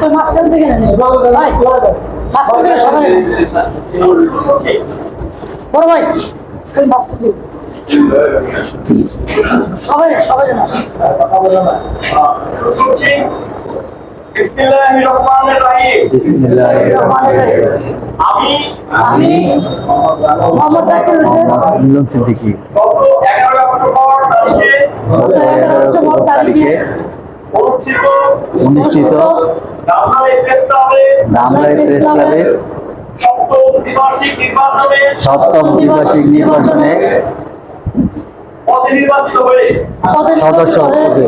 তো মাঝখান থেকে ভাই মাঝখান থেকে সবাই বড় ভাই ওই মাঝখান থেকে। সবাই সবাই রহিম বিসমিল্লাহির রহমানির রহিম। আমি আমি মোহাম্মদ জাকির হোসেন। সিদ্দিকী। গত এগারোই অক্টোবর তারিখে এগারো তারিখে অনুষ্ঠিত। প্রেস ক্লাবে। সপ্তম দ্বিবার্ষিক নির্বাচনে সদস্য পদে।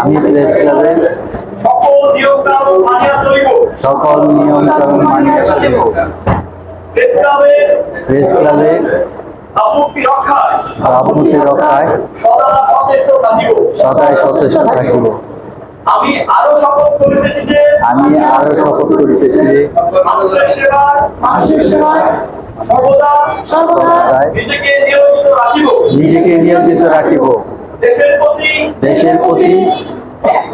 আমি প্রেস ক্লাবের সকল নিয়ম কানুন মানিয়া চলিব। সকল নিয়ম কানুন মানিয়া চলিব। প্রেস ক্লাবে প্রেস ক্লাবের আপত্তি ভাবমূর্তি রক্ষায় থাকিব সদাই সচেষ্ট থাকিব। আমি আরও শপথ করিতেছি যে আমি আরও শপথ করিতেছি যে মানুষের সেবায় মানুষের সেবায় সর্বদা সর্বদা নিজেকে নিয়োজিত রাখিব। নিজেকে নিয়োজিত রাখিব। দেশের প্রতি দেশের প্রতি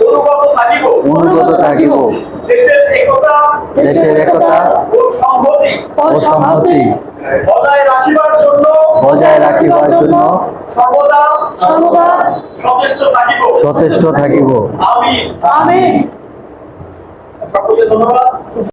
অনুগত থাকিব। অনুগত থাকিব। দেশের একতা দেশের একতা ও সংহতি। ও সংহতি। বজায় রাখিবার জন্য বজায় রাখিবার জন্য সচেষ্ট থাকিব। আমি আমি ধন্যবাদ।